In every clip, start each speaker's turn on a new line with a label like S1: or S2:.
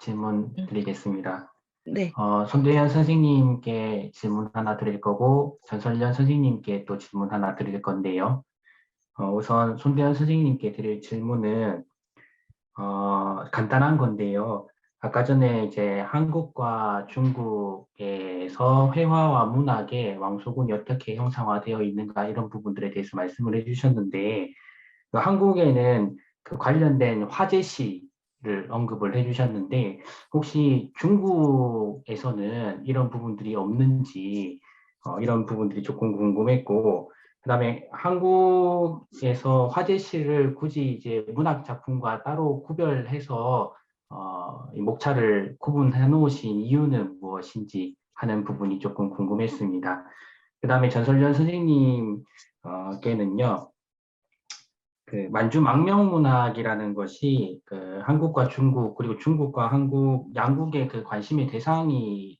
S1: 질문 드리겠습니다.
S2: 네,
S1: 어, 손대현 선생님께 질문 하나 드릴 거고, 전설련 선생님께 또 질문 하나 드릴 건데요. 어, 우선 손대현 선생님께 드릴 질문은, 어, 간단한 건데요. 아까 전에 이제 한국과 중국에서 회화와 문학의 왕소군이 어떻게 형상화되어 있는가 이런 부분들에 대해서 말씀을 해주셨는데, 그 한국에는 그 관련된 화제시 를 언급을 해주셨는데, 혹시 중국에서는 이런 부분들이 없는지, 어, 이런 부분들이 조금 궁금했고, 그 다음에 한국에서 화제시를 굳이 이제 문학 작품과 따로 구별해서 어, 이 목차를 구분해 놓으신 이유는 무엇인지 하는 부분이 조금 궁금했습니다. 그 다음에 전설련 선생님께는요, 그 만주 망명 문학이라는 것이 그 한국과 중국 그리고 중국과 한국 양국의 그 관심의 대상이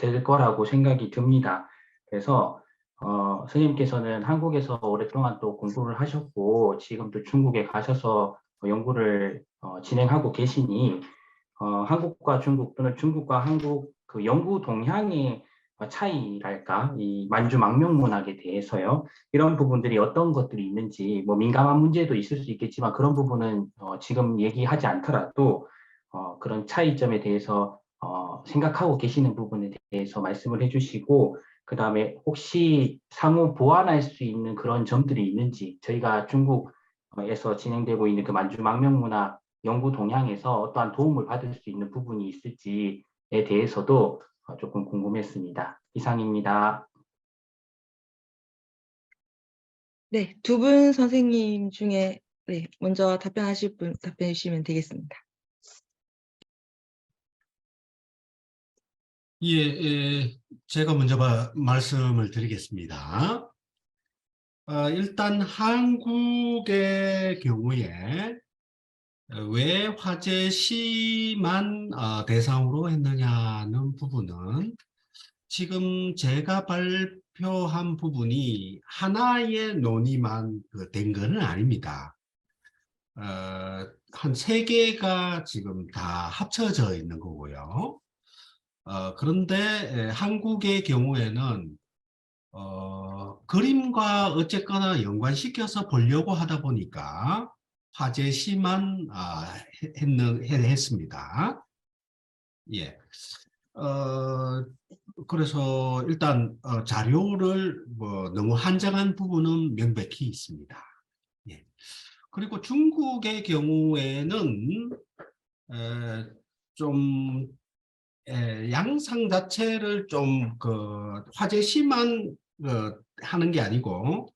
S1: 될 거라고 생각이 듭니다. 그래서 어, 선생님께서는 한국에서 오랫동안 또 공부를 하셨고 지금 또 중국에 가셔서 연구를 어, 진행하고 계시니 어, 한국과 중국 또는 중국과 한국 그 연구 동향의 차이랄까 이 만주 망명 문학에 대해서요 이런 부분들이 어떤 것들이 있는지 뭐 민감한 문제도 있을 수 있겠지만 그런 부분은 어, 지금 얘기하지 않더라도 어, 그런 차이점에 대해서 어, 생각하고 계시는 부분에 대해서 말씀을 해주시고 그 다음에 혹시 상호 보완할 수 있는 그런 점들이 있는지 저희가 중국에서 진행되고 있는 그 만주 망명 문학 연구 동향에서 어떠한 도움을 받을 수 있는 부분이 있을지에 대해서도 어, 조금 궁금했습니다. 이상입니다.
S2: 네, 두 분 선생님 중에 네, 먼저 답변하실 분 답변해 주시면 되겠습니다.
S3: 예, 예, 제가 먼저 바- 말씀을 드리겠습니다. 어, 일단 한국의 경우에 어, 왜 화재 시만 어, 대상으로 했느냐는 부분은 지금 제가 발표한 부분이 하나의 논의만 그된 것은 아닙니다. 어, 한 세 개가 지금 다 합쳐져 있는 거고요. 어, 그런데 에, 한국의 경우에는 어, 그림과 어쨌거나 연관시켜서 보려고 하다 보니까 화제 시만 아, 했- 했- 했습니다. 예. 어, 그래서 일단 어, 자료를 뭐 너무 한정한 부분은 명백히 있습니다. 예. 그리고 중국의 경우에는 에, 좀 에, 양상 자체를 좀 그 화제시만 어, 하는 게 아니고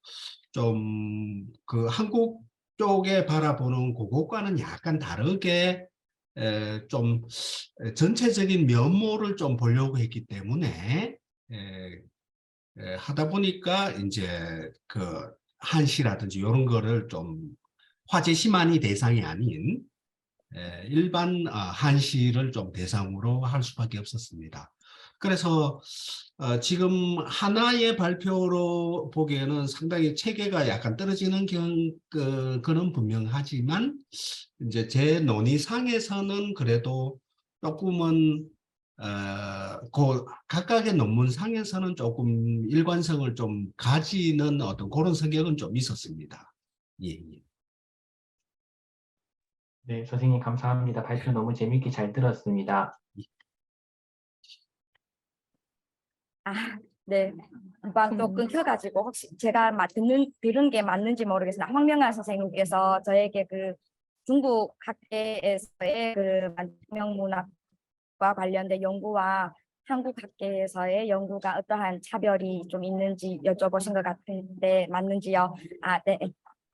S3: 좀 그 한국 쪽에 바라보는 그것과는 약간 다르게 에, 좀 에, 전체적인 면모를 좀 보려고 했기 때문에 에, 에, 하다 보니까 이제 그 한시라든지 이런 거를 좀 화제 시만이 대상이 아닌 에, 일반 아, 한시를 좀 대상으로 할 수밖에 없었습니다. 그래서 어, 지금 하나의 발표로 보기에는 상당히 체계가 약간 떨어지는 경, 그, 그런 분명하지만 이제 제 논의상에서는 그래도 조금은 어, 그 각각의 논문상에서는 조금 일관성을 좀 가지는 어떤 그런 성격은 좀 있었습니다. 예, 예.
S1: 네, 선생님 감사합니다. 발표 너무 재밌게 잘 들었습니다.
S4: 아, 네. 금방 또
S2: 음.
S4: 끊겨가지고 혹시 제가 마- 듣는 들은 게 맞는지 모르겠습니다. 황명아 선생님께서 저에게 그 중국 학계에서의 그 만명 문학과 관련된 연구와 한국 학계에서의 연구가 어떠한 차별이 좀 있는지 여쭤보신 것 같은데 맞는지요? 아, 네.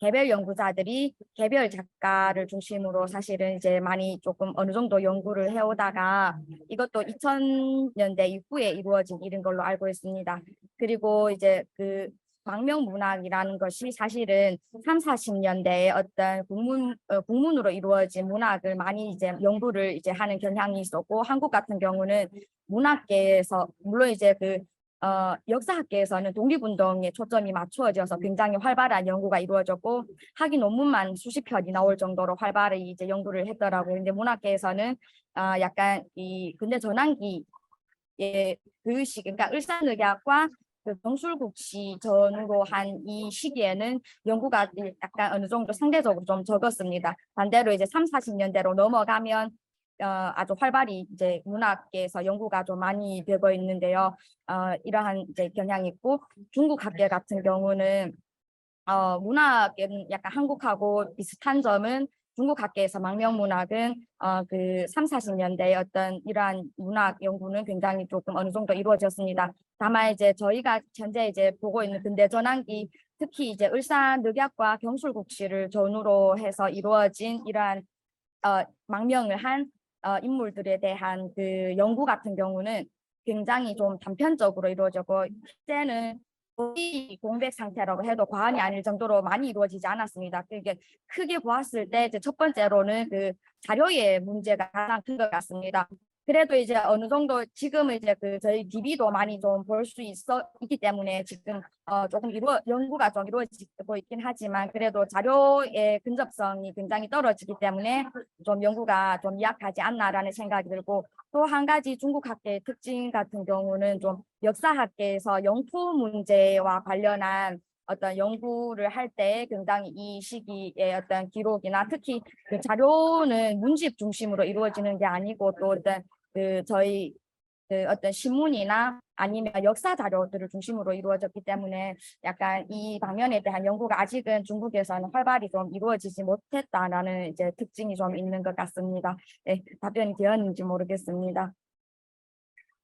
S4: 개별 연구자들이 개별 작가를 중심으로 사실은 이제 많이 조금 어느 정도 연구를 해오다가 이것도 2000년대 이후에 이루어진 일인 걸로 알고 있습니다. 그리고 이제 그 망명문학이라는 것이 사실은 3, 40년대에 어떤 국문, 어, 국문으로 이루어진 문학을 많이 이제 연구를 이제 하는 경향이 있었고 한국 같은 경우는 문학계에서 물론 이제 그 어, 역사학계에서는 독립운동에 초점이 맞추어져서 굉장히 활발한 연구가 이루어졌고 학위 논문만 수십 편이 나올 정도로 활발히 이제 연구를 했더라고요. 근데 문학계에서는 아 약간 이 근대 전환기의 그 시, 그러니까 을사늑약과 그 경술국시 전후로 한이 시기에는 연구가 약간 어느 정도 상대적으로 좀 적었습니다. 반대로 이제 3, 40년대로 넘어가면 어, 아주 활발히 이제 문학계에서 연구가 좀 많이 되고 있는데요. 어, 이러한 이제 경향이 있고 중국 학계 같은 경우는 어, 문학은 약간 한국하고 비슷한 점은 중국 학계에서 망명 문학은 어, 그 3, 40년대의 어떤 이러한 문학 연구는 굉장히 조금 어느 정도 이루어졌습니다. 다만 이제 저희가 현재 이제 보고 있는 근대 전환기 특히 이제 울산 늑약과 경술국시를 전후로 해서 이루어진 이러한 어, 망명을 한 어, 인물들에 대한 그 연구 같은 경우는 굉장히 좀 단편적으로 이루어졌고 이제는 공백 상태라고 해도 과언이 아닐 정도로 많이 이루어지지 않았습니다. 그게 크게 보았을 때 첫 번째로는 그 자료의 문제가 가장 큰 것 같습니다. 그래도 이제 어느 정도 지금은 이제 그 저희 DB도 많이 좀 볼 수 있어 있기 때문에 지금 어 조금 이루어 연구가 좀 이루어지고 있긴 하지만 그래도 자료의 근접성이 굉장히 떨어지기 때문에 좀 연구가 좀 약하지 않나라는 생각이 들고 또 한 가지 중국 학계의 특징 같은 경우는 좀 역사학계에서 영토 문제와 관련한 어떤 연구를 할 때 굉장히 이 시기의 어떤 기록이나 특히 그 자료는 문집 중심으로 이루어지는 게 아니고 또 어떤 그 저희 그 어떤 신문이나 아니면 역사 자료들을 중심으로 이루어졌기 때문에 약간 이 방면에 대한 연구가 아직은 중국에서는 활발히 좀 이루어지지 못했다라는 이제 특징이 좀 있는 것 같습니다. 네, 답변이 되었는지 모르겠습니다.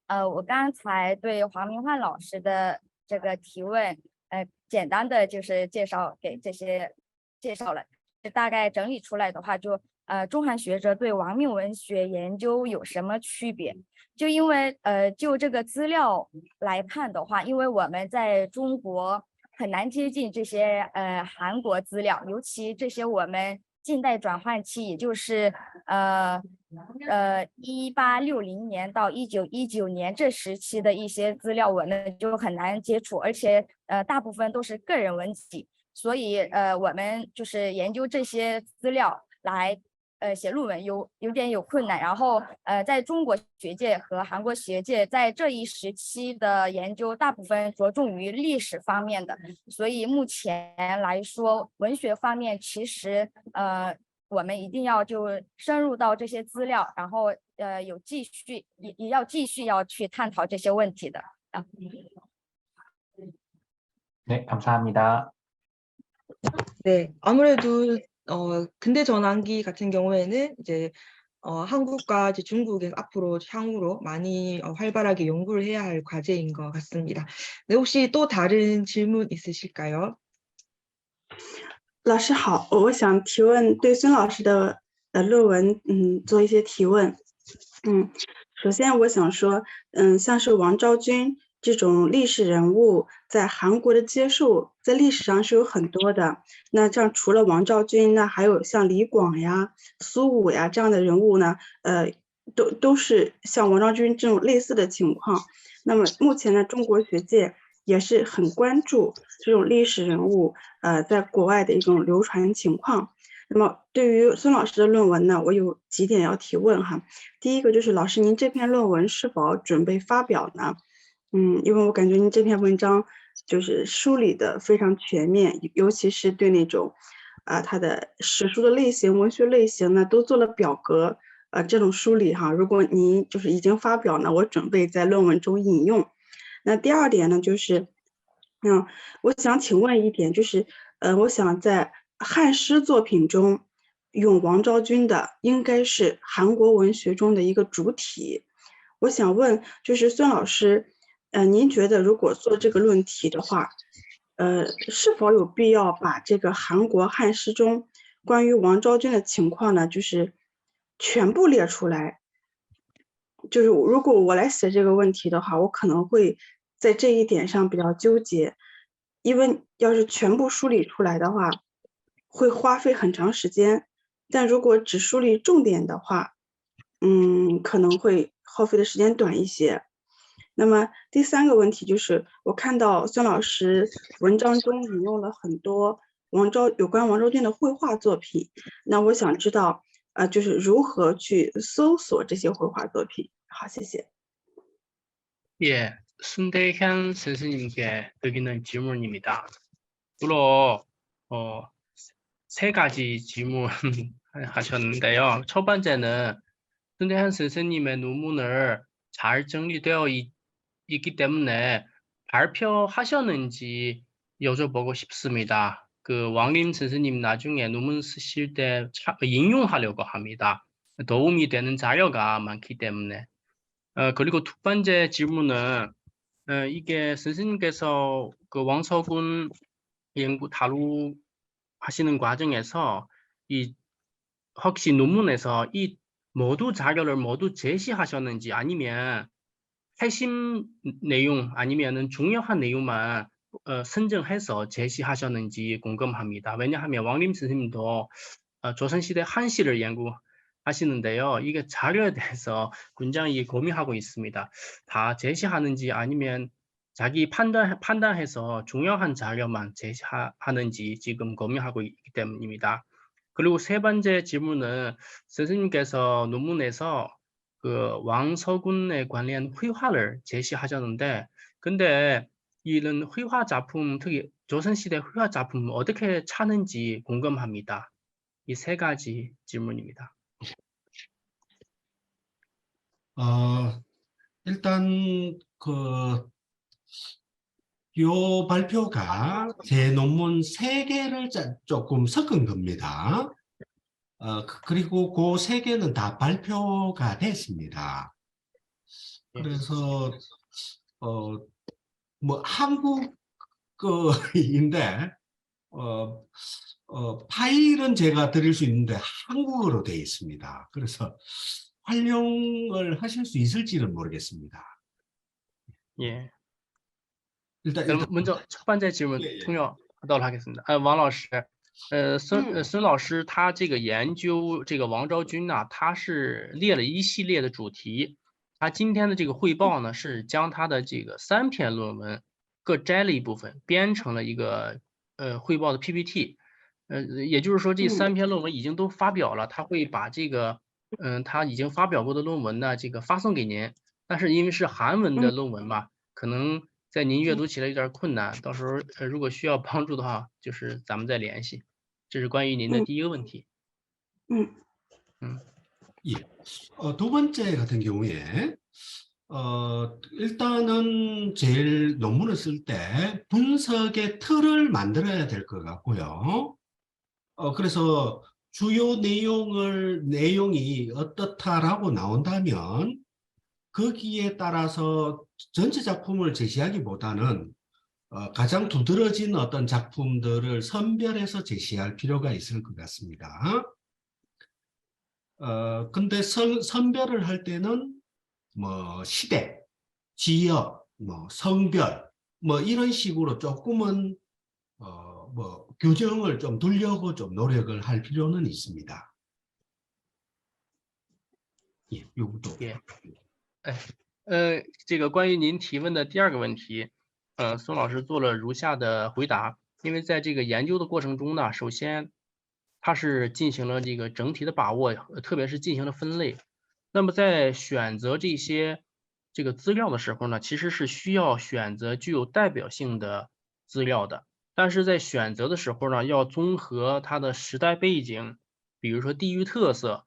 S4: 呃，我刚才对黄明焕老师的这个提问，呃，简单的就是介绍给这些介绍了，大概整理出来的话就， 呃，中韩学者对亡命文学研究有什么区别？就因为呃，就这个资料来看的话，因为我们在中国很难接近这些呃韩国资料，尤其这些我们近代转换期，也就是呃呃一八六零年到一九一九年这时期的一些资料，我们就很难接触，而且呃大部分都是个人文集，所以呃我们就是研究这些资料来。呃，写论文有有点有困难，然后呃，在中国学界和韩国学界在这一时期的研究，大部分着重于历史方面的，所以目前来说，文学方面其实呃，我们一定要就深入到这些资料，然后呃，有继续也也要继续要去探讨这些问题的啊。
S1: 네, 감사합니다.
S2: 네, 아무래도 어 근대 전환기 같은 경우에는 이제 어 한국과 이제 중국에서 앞으로 향후로 많이 어 활발하게 연구를 해야 할 과제인 것 같습니다. 네, 혹시 또 다른 질문 있으실까요?
S5: 老师好，我想提问对孙老师的呃论文，嗯，做一些提问。嗯，首先我想说，嗯，像是王昭君 这种历史人物，在韩国的接受，在历史上是有很多的。那这样除了王昭君，那还有像李广呀、苏武呀这样的人物呢，呃，都都是像王昭君这种类似的情况。那么目前呢，中国学界也是很关注这种历史人物，呃，在国外的一种流传情况。那么对于孙老师的论文呢，我有几点要提问哈。第一个就是老师，您这篇论文是否准备发表呢？嗯，因为我感觉您这篇文章就是梳理的非常全面，尤其是对那种啊，它的史书的类型、文学类型呢，都做了表格，呃，这种梳理哈。如果您就是已经发表呢，我准备在论文中引用。那第二点呢，就是，嗯，我想请问一点，就是，呃，我想在汉诗作品中用王昭君的，应该是韩国文学中的一个主体。我想问，就是孙老师，呃，您觉得如果做这个论题的话，呃，是否有必要把这个韩国汉诗中关于王昭君的情况呢，就是全部列出来？就是如果我来写这个问题的话，我可能会在这一点上比较纠结，因为要是全部梳理出来的话，会花费很长时间，但如果只梳理重点的话，嗯，可能会耗费的时间短一些。那么第三个问题就是，我看到孙老师文章中引用了很多王昭有关王昭君的绘画作品，那我想知道，呃，就是如何去搜索这些绘画作品。好，谢谢。
S6: 예, 순대현 선생님께 드리는 질문입니다. 주로 어, 세 가지 질문 하셨는데요. 첫 번째는 순대현 선생님의 논문을 잘 정리되어 있, 있기 때문에 발표하셨는지 여쭤보고 싶습니다. 그 왕림 선생님 나중에 논문 쓰실 때 차- 인용하려고 합니다. 도움이 되는 자료가 많기 때문에. 어, 그리고 두 번째 질문은 어, 이게 선생님께서 그 왕서군 연구 다루 하시는 과정에서 이 혹시 논문에서 이 모두 자료를 모두 제시하셨는지 아니면 핵심 내용 아니면은 중요한 내용만 어, 선정해서 제시하셨는지 궁금합니다. 왜냐하면 왕림 선생님도 어, 조선시대 한시를 연구하시는데요. 이게 자료에 대해서 굉장히 고민하고 있습니다. 다 제시하는지 아니면 자기 판단, 판단해서 중요한 자료만 제시하는지 지금 고민하고 있기 때문입니다. 그리고 세 번째 질문은 선생님께서 논문에서 그 왕서군에 관련绘画를 제시하셨는데 근데 이런绘画 작품 특히 조선시대绘画 작품 어떻게 찾는지 궁금합니다. 이 세 가지 질문입니다.
S3: 어, 일단 그, 요 발표가 제 논문 세 개를 짜- 조금 섞은 겁니다. 어, 그, 그리고 그 세 개는 다 발표가 됐습니다.
S6: 예,
S3: 그래서 어, 뭐 한국인데 어, 어, 파일은 제가 드릴 수 있는데 한국어로 되어 있습니다. 그래서 활용을 하실 수 있을지는 모르겠습니다.
S6: 예.
S3: 일단, 일단
S6: 먼저 첫 번째 질문
S3: 예, 예.
S6: 통역하도록 하겠습니다. 아, 왕老师 呃，孙呃
S5: 嗯
S6: 孙老师他这个研究这个王昭君呢，他是列了一系列的主题。他今天的这个汇报呢，是将他的这个三篇论文各摘了一部分，编成了一个呃汇报的 PPT。呃，也就是说这
S5: 嗯
S6: 三篇论文已经都发表了，他会把这个嗯他已经发表过的论文呢，这个发送给您。但是因为是韩文的论文嘛，可能 在您阅读起来有点儿困难，到时候呃如果需要帮助的话，就是咱们再联系。这是关于您的
S5: 嗯
S6: 第一个问题。
S5: 음,
S3: 예. 어, 두 번째 같은 경우에 어, 일단은 제일 논문을 쓸 때 분석의 틀을 만들어야 될 것 같고요. 어, 그래서 주요 내용을 내용이 어떻다라고 나온다면 거기에 따라서 전체 작품을 제시하기보다는 어, 가장 두드러진 어떤 작품들을 선별해서 제시할 필요가 있을 것 같습니다. 어, 근데 선, 선별을 할 때는 뭐 시대, 지역, 뭐 성별, 뭐 이런 식으로 조금은 어, 뭐 규정을 좀 두려고 좀 노력을 할 필요는 있습니다. 예, 요것도.
S6: 예. 哎呃，这个关于您提问的第二个问题，呃，孙老师做了如下的回答。因为在这个研究的过程中呢，首先他是进行了这个整体的把握，特别是进行了分类。那么在选择这些这个资料的时候呢，其实是需要选择具有代表性的资料的。但是在选择的时候呢，要综合它的时代背景，比如说地域特色，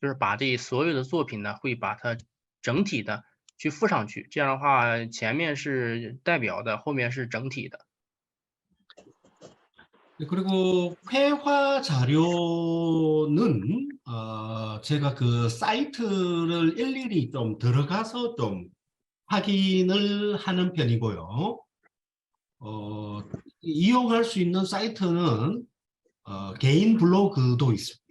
S6: 就是把这所有的作品呢，会把它整体的去附上去。这样的话，前面是代表的，后面是整体的。
S3: 네, 그리고 회화 자료는 어, 제가 그 사이트를 일일이 좀 들어가서 좀 확인을 하는 편이고요. 어, 이용할 수 있는 사이트는 어, 개인 블로그도 있습니다.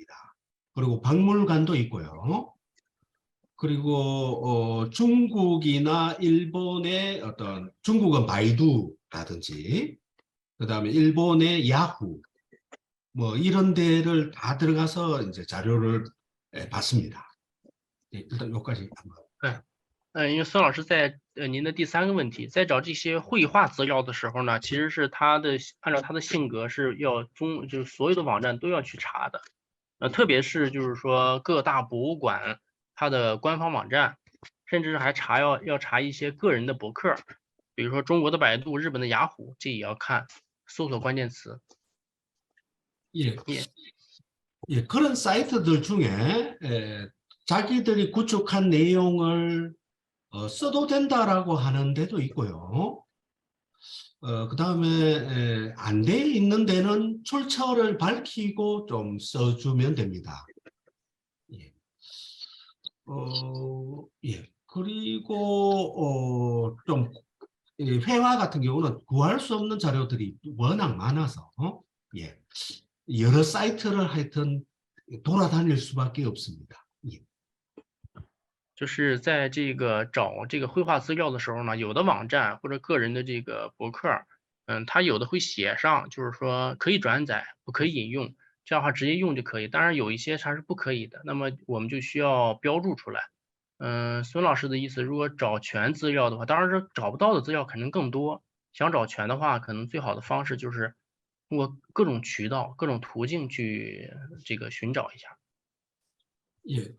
S3: 그리고 박물관도 있고요. 그리고 어, 중국이나 일본의 어떤 중국은 바이두라든지 그다음에 일본의 야후 뭐 이런 데를 다 들어가서 이제 자료를 예, 봤습니다. 예, 일단 여기까지 한번.
S6: 嗯，因为孙老师在呃您的第三个问题，在找这些绘画资料的时候呢，其实是他的按照他的性格是要中，就是所有的网站都要去查的， 呃，特别是就是说各大博物馆它的官方网站，甚至是还查要要查一些个人的博客，比如说中国的百度、日本的雅虎，这也要看搜索关键词。
S3: 예.
S6: 예.
S3: 예, 그런 사이트들 중에 에, 자기들이 구축한 내용을 어, 써도 된다라고 하는 데도 있고요. 어, 그 다음에 안돼 있는 데는 출처를 밝히고 좀 써주면 됩니다. 예. 어, 예. 그리고 어, 좀이 회화 같은 경우는 구할 수 없는 자료들이 워낙 많아서 예. 여러 사이트를 하여튼 돌아다닐 수밖에 없습니다.
S6: 就是在这个找这个绘画资料的时候呢，有的网站或者个人的这个博客，嗯，它有的会写上，就是说可以转载，不可以引用，这样的话直接用就可以。当然有一些它是不可以的，那么我们就需要标注出来。嗯，孙老师的意思，如果找全资料的话，当然是找不到的资料肯定更多。想找全的话，可能最好的方式就是通过各种渠道、各种途径去这个寻找一下。
S3: 예.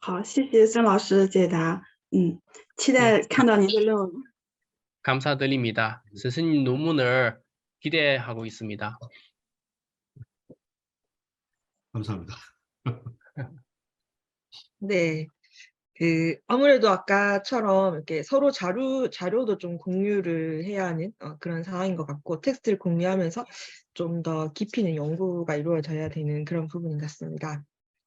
S5: 好，谢谢孙老师的解答。嗯，期待看到您的论文。
S6: 감사드립니다. 스승님 논문을 기대하고 있습니다.
S3: 감사합니다.
S2: 네. 그 아무래도 아까처럼 이렇게 서로 자료 자료도 좀 공유를 해야 하는 어, 그런 상황인 것 같고 텍스트를 공유하면서 좀 더 깊이 있는 연구가 이루어져야 되는 그런 부분인 것 같습니다.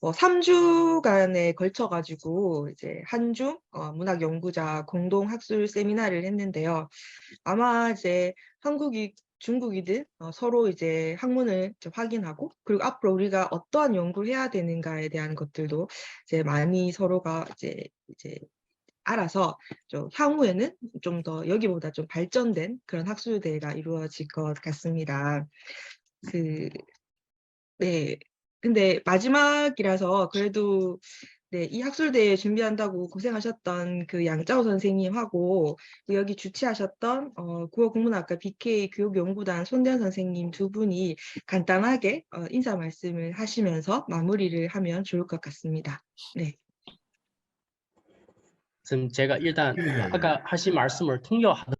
S2: 뭐 3주간에 걸쳐 가지고 이제 한중 어, 문학 연구자 공동 학술 세미나를 했는데요. 아마 이제 한국이 중국이든 어, 서로 이제 학문을 좀 확인하고 그리고 앞으로 우리가 어떠한 연구를 해야 되는가에 대한 것들도 이제 많이 서로가 이제 이제 알아서 좀 향후에는 좀 더 여기보다 좀 발전된 그런 학술 대회가 이루어질 것 같습니다. 그, 네. 근데 마지막이라서 그래도 네, 이 학술 대회 준비한다고 고생하셨던 그 양짜오 선생님하고 그 여기 주최하셨던 어, 국어 국문학과 BK 교육연구단 손대현 선생님 두 분이 간단하게 어, 인사 말씀을 하시면서 마무리를 하면 좋을 것 같습니다. 네.
S6: 좀 제가 일단
S3: 예.
S6: 아까 하신 말씀을 통역하도록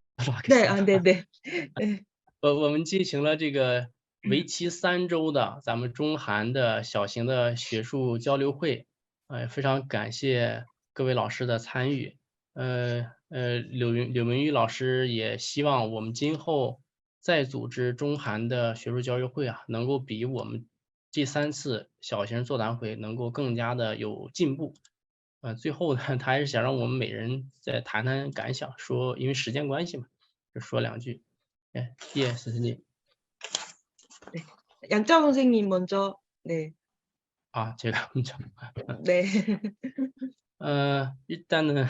S2: 네,
S6: 하겠습니다.
S2: 아, 네, 네. 네.
S6: 我我们进行了这个 为期三周的咱们中韩的小型的学术交流会，呃，非常感谢各位老师的参与。呃呃，柳云柳明玉老师也希望我们今后再组织中韩的学术交流会啊，能够比我们这三次小型座谈会能够更加的有进步。呃，最后呢，他还是想让我们每人再谈谈感想，说因为时间关系嘛，就说两句。哎，叶선생 님
S2: 양짜 선생님 먼저. 네,
S6: 아, 제가 먼저.
S2: 네.
S6: 어, 일단은,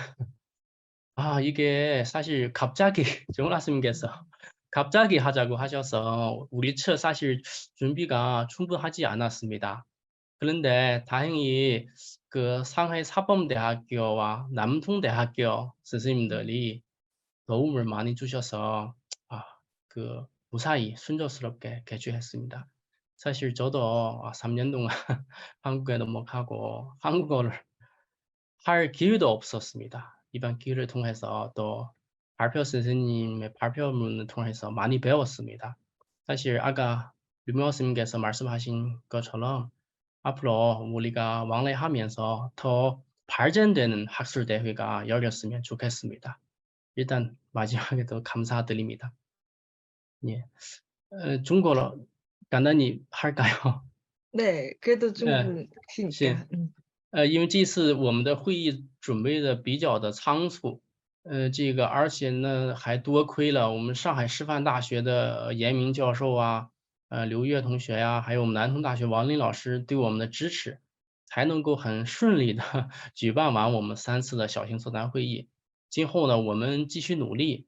S6: 아, 이게 사실 갑자기 정라스님께서 갑자기 하자고 하셔서 우리 측 사실 준비가 충분하지 않았습니다. 그런데 다행히 그 상하이 사범대학교와 남통대학교 스승님들이 도움을 많이 주셔서 아, 그 무사히 순조스럽게 개최했습니다. 사실 저도 3년 동안 한국에 넘어가고 한국어를 할 기회도 없었습니다. 이번 기회를 통해서 또 발표 선생님의 발표문을 통해서 많이 배웠습니다. 사실 아까 유명호 스님께서 말씀하신 것처럼 앞으로 우리가 왕래하면서 더 발전되는 학술 대회가 열렸으면 좋겠습니다. 일단 마지막에도 감사드립니다. 예, 어, 중국어로 간단히 할까요?
S2: 네, 그래도 중국이니까. 음.
S6: 呃，因为这次我们的会议准备的比较的仓促，呃，这个而且呢还多亏了我们上海师范大学的呃严明教授啊，呃刘越同学呀、还有我们南通大学王林老师对我们的支持，才能够很顺利的举办完我们三次的小型座谈会议。今后呢，我们继续努力，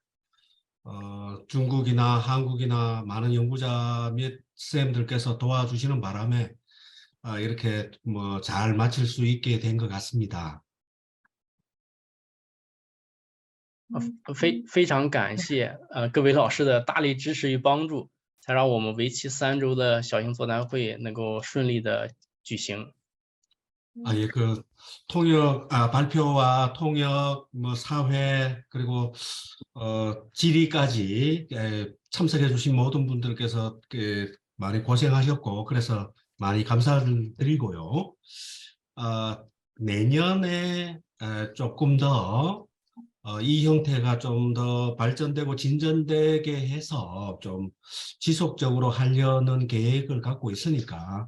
S3: 어, 중국이나 한국이나 많은 연구자 및 선생님들께서 도와주시는 바람에, 어, 이렇게 뭐 잘 마칠 수 있게 된 것 같습니다.
S6: 呃非非常感谢呃各位老师的大力支持与帮助，才让我们为期三周的小型座谈会能够顺利的举行。
S3: 아, 예, 그 통역 아, 발표와 통역 뭐 사회 그리고 어 질의까지 에, 참석해 주신 모든 분들께서 그, 많이 고생하셨고 그래서 많이 감사를 드리고요. 아, 내년에 에, 조금 더 어, 이 형태가 좀 더 발전되고 진전되게 해서 좀 지속적으로 하려는 계획을 갖고 있으니까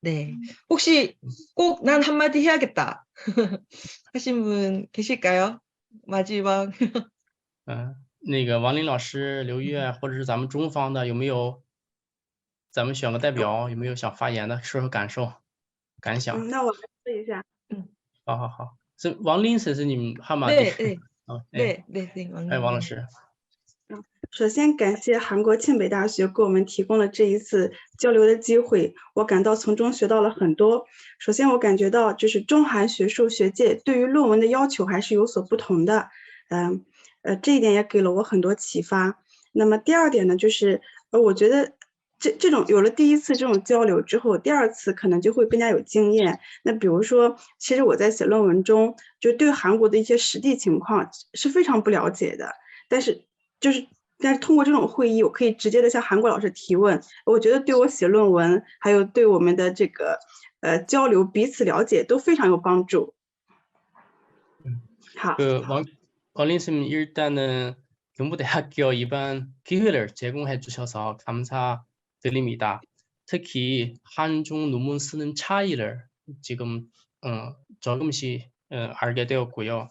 S2: 네. 혹시 꼭 난 한마디 해야겠다 하신 분 계실까요? 마지막.
S6: 嗯，那个王林老师、刘越，或者是咱们中方的，有没有？咱们选个代表，有没有想发言的，说说感受、感想？
S5: 嗯，那我来说一下。
S6: 好好好，是王林先生，你们汉马
S2: 네,
S6: 地？
S2: 네,
S6: 哦，哎，
S2: 네, 네, 네.
S6: 哎，王老
S2: 왕님.
S6: 师，
S5: 首先感谢韩国庆北大学给我们提供了这一次交流的机会，我感到从中学到了很多。首先，我感觉到就是中韩学术学界对于论文的要求还是有所不同的，嗯呃，这一点也给了我很多启发。那么第二点呢，就是呃，我觉得这这种有了第一次这种交流之后，第二次可能就会更加有经验。那比如说，其实我在写论文中，就对韩国的一些实地情况是非常不了解的，但是就是。但是通过这种会议，我可以直接的向韩国老师提问，我觉得对我写论文，还有对我们的这个呃交流、彼此了解都非常有帮助。好，
S6: 그 왕, 왕린 쌤 일단은 경부대학교 이번 기회를 제공해 주셔서 감사드립니다. 특히 한중 논문 쓰는 차이를 지금 어, 조금씩 어, 알게 되었고요.